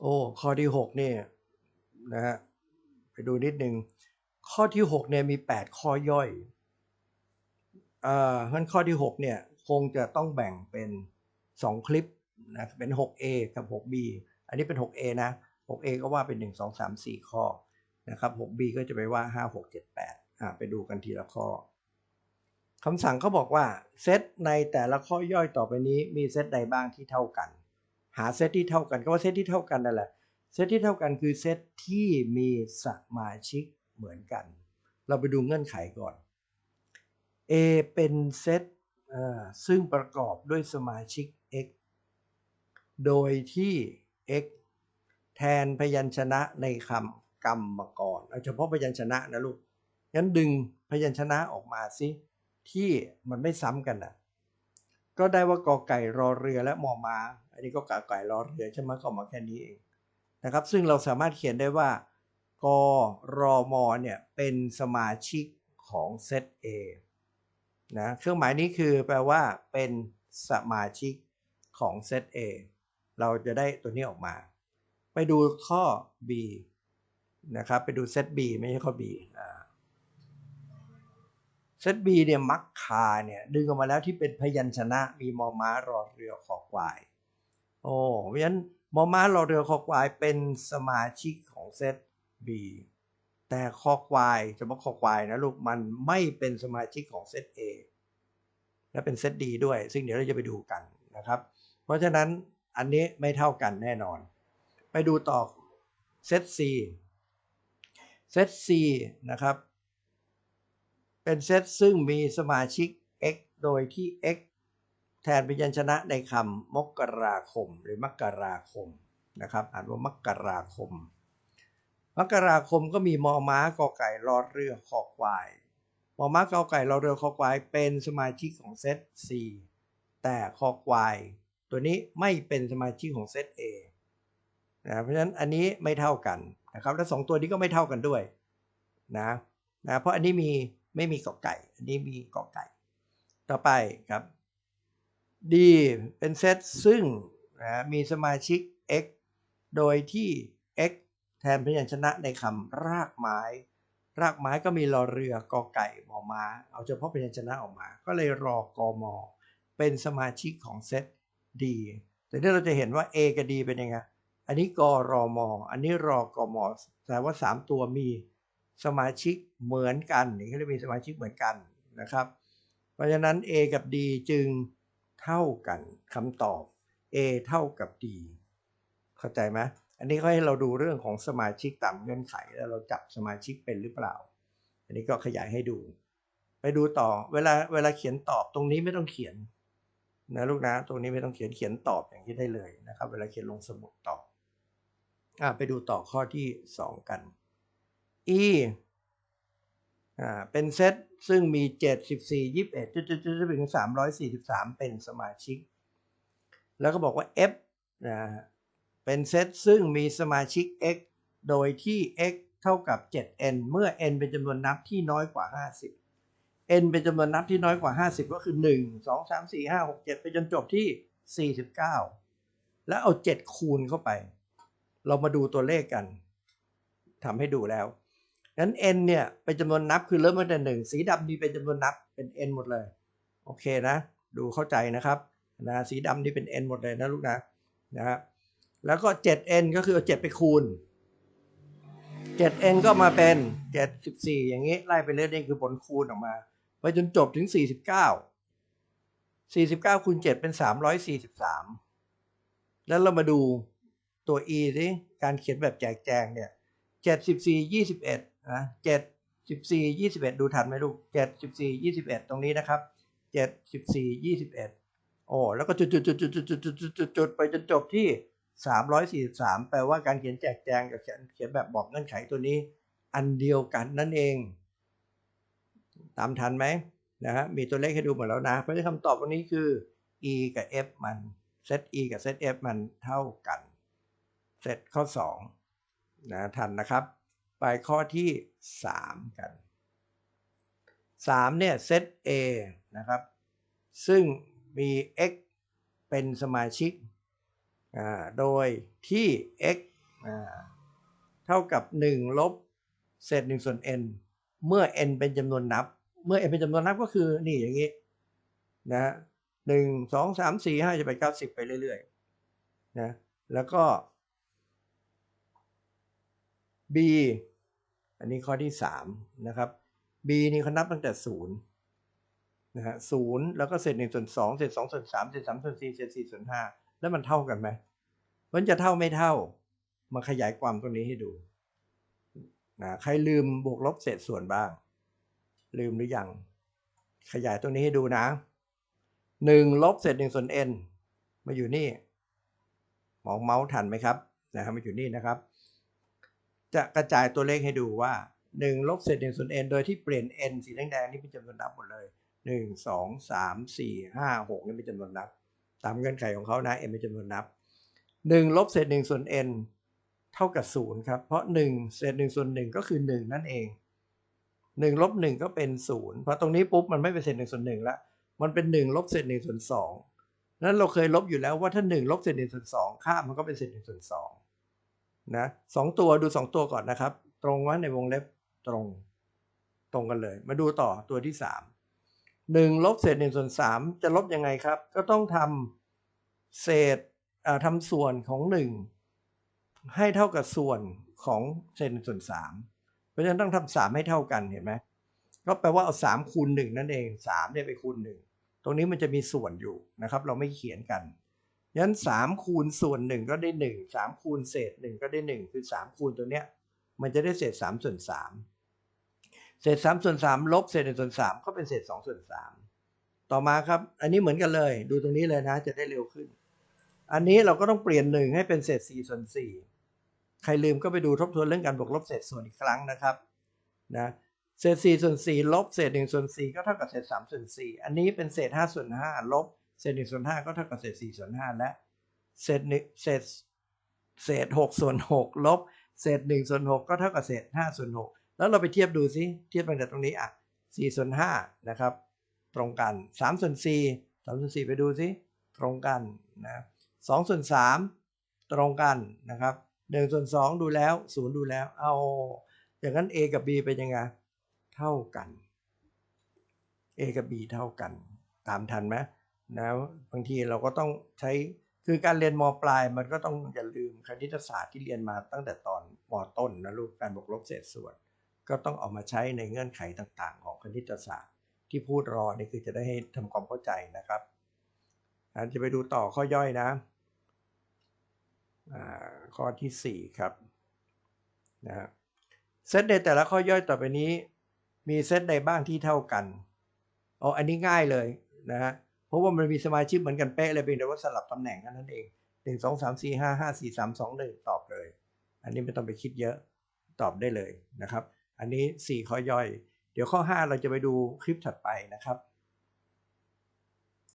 โอ้ข้อที่หกเนี่ยนะฮะไปดูนิดนึงข้อที่หกเนี่ยมีแปดข้อย่อยอ่างั้นข้อที่หกเนี่ยคงจะต้องแบ่งเป็นสองคลิปนะเป็น 6A กับ 6B อันนี้เป็น 6A นะ 6A ก็ว่าเป็น 1 2 3 4 ข้อนะครับ 6B ก็จะไปว่า 5 6 7 8อ่าไปดูกันทีละข้อคำสั่งเขาบอกว่าเซตในแต่ละข้อย่อยต่อไปนี้มีเซตใดบ้างที่เท่ากัน หาเซตที่เท่ากันก็ว่าเซตที่เท่ากันนั่นแหละเซตที่เท่ากันคือเซตที่มีสมาชิกเหมือนกัน เราไปดูเงื่อนไขก่อน A เป็นเซตซึ่งประกอบด้วยสมาชิก x โดยที่ x แทนพยัญชนะในคำกรรมกรเอาเฉพาะพยัญชนะนะลูก งั้นดึงพยัญชนะออกมาสิที่มันไม่ซ้ำกันนะก็ได้ว่ากอไก่รอเรือและมอมา อันนี้ก็กาไก่รอเรือใช่ไหมก็มาแค่นี้เองนะครับ ซึ่งเราสามารถเขียนได้ว่ากรอมอเนี่ยเป็นสมาชิกของเซต A นะเครื่องหมายนี้คือแปลว่าเป็นสมาชิกของเซต A เราจะได้ตัวนี้ออกมา ไปดูข้อ B นะครับไปดูเซต B ไม่ใช่ข้อ B เซต B เนี่ยมักคาเนี่ยดึงออกมาแล้วที่เป็นพยัญชนะมีมอม้ารอเรือขอควาย อ้เพราะฉะนั้นมอม้ารอเรือขอควายเป็นสมาชิกของเซต B แต่คอควายเฉพาะคอควายนะลูกมันไม่เป็นสมาชิกของเซต A และเป็นเซต D ด้วย ซึ่งเดี๋ยวเราจะไปดูกันนะครับ เพราะฉะนั้นอันนี้ไม่เท่ากันแน่นอน ไปดูต่อเซต C เซต C นะครับ เป็นเซตซึ่งมีสมาชิก x โดยที่ x ทนพยัญชนะในคำมกราคมหรือมกราคมนะครับ อ่านว่ามกราคม มกราคมก็มีมอม้ากอไก่รอเรือคอควายมอม้ากอไก่รอเรือคอควาย เป็นสมาชิกของเซต C แต่คอควาย ตัวนี้ไม่เป็นสมาชิกของเซต A นะเพราะฉะนั้นอันนี้ไม่เท่ากันนะครับ และ 2 ตัวนี้ก็ไม่เท่ากันด้วยนะนะเพราะอันนี้มีไม่มีกอไก่ อันนี้มีกอไก่ ต่อไปครับ D เป็นเซตซึ่งนะมีสมาชิก x โดยที่ x แทนพยัญชนะในคำรากไม้ รากไม้ก็มีรอเรือกอไก่มอมาเอาเฉพาะพยัญชนะออกมา ก็เลยรอกอมอเป็นสมาชิกของเซต D แต่นี่เราจะเห็นว่า A กับ D เป็นยังไง อันนี้กรอมออันนี้รอกอมอแต่ว่า 3 ตัวมีสมาชิกเหมือนกันนี่เขาเรียกมีสมาชิกเหมือนกันนะครับ เพราะฉะนั้น A กับ D จึง เท่ากันคำตอบ A เท่ากับ D เข้าใจไหมอันนี้เขาให้เราดูเรื่องของสมาชิกตามเงื่อนไขแล้วเราจับสมาชิกเป็นหรือเปล่า อันนี้ก็ขยายให้ดู ไปดูต่อเวลาเวลาเขียนตอบตรงนี้ไม่ต้องเขียนนะลูกนะ ตรงนี้ไม่ต้องเขียนเขียนตอบอย่างที่ได้เลยนะครับ เวลาเขียนลงสมุดตอบอ่าไปดูต่อข้อที่ 2 กัน e อ่าเป็นเซตซึ่งมี 74 21จุดๆๆถึง343 เป็นสมาชิก แล้วก็บอกว่า f นะเป็นเซตซึ่งมีสมาชิก x โดยที่ x เท่ากับ 7n เมื่อ n เป็นจำนวนนับที่น้อยกว่า 50 n เป็นจำนวนนับที่น้อยกว่า 50 ก็คือ 1 2 3 4 5 6 7 ไปจนจบที่ 49 แล้วเอา 7 คูณเข้าไป เรามาดูตัวเลขกันทำให้ดูแล้ว งั้น n เนี่ยเป็นจำนวนนับคือเริ่มตั้งแต่หนึ่งสีดำนี่เป็นจำนวนนับเป็น n หมดเลย โอเคนะ ดูเข้าใจนะครับนะสีดำนี่เป็น n หมดเลยนะลูกนะนะครับแล้วก็ 7n ก็คือเอา7ไปคูณ 7n ก็มาเป็น 74 อย่างนี้ไล่ไปเรื่อยนี่คือผลคูณออกมา ไปจนจบถึง 49 49คูณ7เป็น 343 แล้วเรามาดูตัว e สิการเขียนแบบแจกแจงเนี่ย 74 21 นะ74 21ดูทันไหมลูก74 21ตรงนี้นะครับ74 21โอ้แล้วก็จุดจุดจุดจุดจุดจุดจุดจุดจุดจุดไปจนจบที่343แปลว่าการเขียนแจกแจงกับเขียนเขียนแบบบอกเงื่อนไขตัวนี้ อันเดียวกันนั่นเอง ตามทันไหมนะฮะมีตัวเลขให้ดูหมดแล้วนะ เพราะฉะนั้นคำตอบวันนี้คือ e กับ f มันเซต e กับเซต f มันเท่ากันเซตข้อ2นะทันนะครับ ไปข้อที่ 3 กัน 3 เนี่ยเซต A นะครับ ซึ่งมี x เป็นสมาชิก โดยที่ x อ่าเท่ากับ 1 ลบเศษ1ส่วน n เมื่อ n เป็นจำนวนนับ เมื่อ n เป็นจำนวนนับก็คือนี่อย่างนี้นะหนึ่งสองสามสี่ห้าจะไปเก้าสิบไปเรื่อยๆนะแล้วก็ b อันนี้ข้อที่สามนะครับ b นี่เขานับตั้งแต่ศูนย์นะฮะศูนย์แล้วก็เศษหนึ่งส่วนสองเศษสองส่วนสามเศษสามส่วนสี่เศษสี่ส่วนห้าแล้วมันเท่ากันไหมมันจะเท่าไม่เท่า มาขยายความตรงนี้ให้ดูนะใครลืมบวกลบเศษส่วนบ้าง ลืมหรือยังขยายตรงนี้ให้ดูนะหนึ่งลบเศษหนึ่งส่วน n มาอยู่นี่มองเมาส์ทันไหมครับนะครับมาอยู่นี่นะครับ จะกระจายตัวเลขให้ดูว่า1ลบเศษ1ส่วน n โดยที่เปลี่ยน n สีแดงๆนี่เป็นจำนวนนับหมดเลย 1 2 3 4 5 6นี่เป็นจำนวนนับ ตามเงื่อนไขของเขานะ n เป็นจำนวนนับ 1 ลบเศษ1ส่วน n เท่ากับ 0 ครับ เพราะ 1 เศษ1ส่วน 1 ก็คือ 1 นั่นเอง 1 ลบ 1 ก็เป็น 0 เพราะตรงนี้ปุ๊บมันไม่เป็นเศษ1ส่วน1แล้ว มันเป็น 1 ลบเศษ1ส่วน2นั้นเราเคยลบอยู่แล้วว่าถ้า 1 ลบเศษ1ส่วน2ค่ามันก็เป็นเศษ1ส่วน2 นะสองตัวดูสองตัวก่อนนะครับ ตรงว่าในวงเล็บตรง ตรงกันเลย มาดูต่อตัวที่สามหนึ่งลบเศษหนึ่งส่วนสามจะลบยังไงครับ ก็ต้องทำเศษทำส่วนของหนึ่งให้เท่ากับส่วนของเศษหนึ่งส่วนสามเพราะฉะนั้นต้องทำสามให้เท่ากันเห็นไหมก็แปลว่าเอาสามคูณหนึ่งนั่นเองสามเนี่ยไปคูณหนึ่งตรงนี้มันจะมีส่วนอยู่นะครับ เราไม่เขียนกัน ยันสามคูณส่วนหนึ่งก็ได้หนึ่งสามคูณเศษหนึ่งก็ได้หนึ่งคือสามคูณตัวเนี้ยมันจะได้เศษสามส่วนสามเศษสามส่วนสามลบเศษหนึ่งส่วนสามก็เป็นเศษสองส่วนสามต่อมาครับ อันนี้เหมือนกันเลย ดูตรงนี้เลยนะ จะได้เร็วขึ้น อันนี้เราก็ต้องเปลี่ยนหนึ่งให้เป็นเศษสี่ส่วนสี่ใครลืมก็ไปดูทบทวนเรื่องการบวกลบเศษส่วนอีกครั้งนะครับนะเศษสี่ส่วนสี่ลบเศษหนึ่งส่วนสี่ก็เท่ากับเศษสามส่วนสี่อันนี้เป็นเศษห้าส่วนห้าลบ เศษหนึ่งส่วนห้าก็เท่ากับเศษสี่ส่วนห้าและเศษหนึ่งเศษเศษหกส่วนหกลบเศษหนึ่งส่วนหกก็เท่ากับเศษห้าส่วนหกแล้วเราไปเทียบดูซิเทียบตั้งแต่ตรงนี้อะสี่ส่วนห้านะครับ ตรงกันสามส่วนสี่สามส่วนสี่ไปดูซิตรงกันนะสองส่วนสามตรงกันนะครับหนึ่งส่วนสองดูแล้วศูนย์ดูแล้วเอาอย่างนั้น a กับ b เป็นยังไงเท่ากัน a กับ b เท่ากัน ตามทันไหม นะบางทีเราก็ต้องใช้คือการเรียนมปลายมันก็ต้องอย่าลืมคณิตศาสตร์ที่เรียนมาตั้งแต่ตอนมต้นนะลูกการบวกลบเศษส่วน ก็ต้องเอามาใช้ในเงื่อนไขต่างๆ ของคณิตศาสตร์ ที่พูดรอนี่คือจะได้ให้ทำความเข้าใจนะครับอาจะไปดูต่อข้อย่อยนะข้อที่ 4 ครับนะฮะเซตในแต่ละข้อย่อยต่อไปนี้ มีเซตใดบ้างที่เท่ากันอ๋ออันนี้ง่ายเลยนะฮะ เพราะว่ามันมีสมาชิกเหมือนกันเป๊ะเลยเพียงแต่ว่าสลับตำแหน่งแค่นั้นเองหนึ่งสองสามสี่ห้าห้าสี่สามสองหนึ่งตอบเลย อันนี้ไม่ต้องไปคิดเยอะตอบได้เลยนะครับ อันนี้สี่ข้อย่อย เดี๋ยวข้อห้าเราจะไปดูคลิปถัดไปนะครับ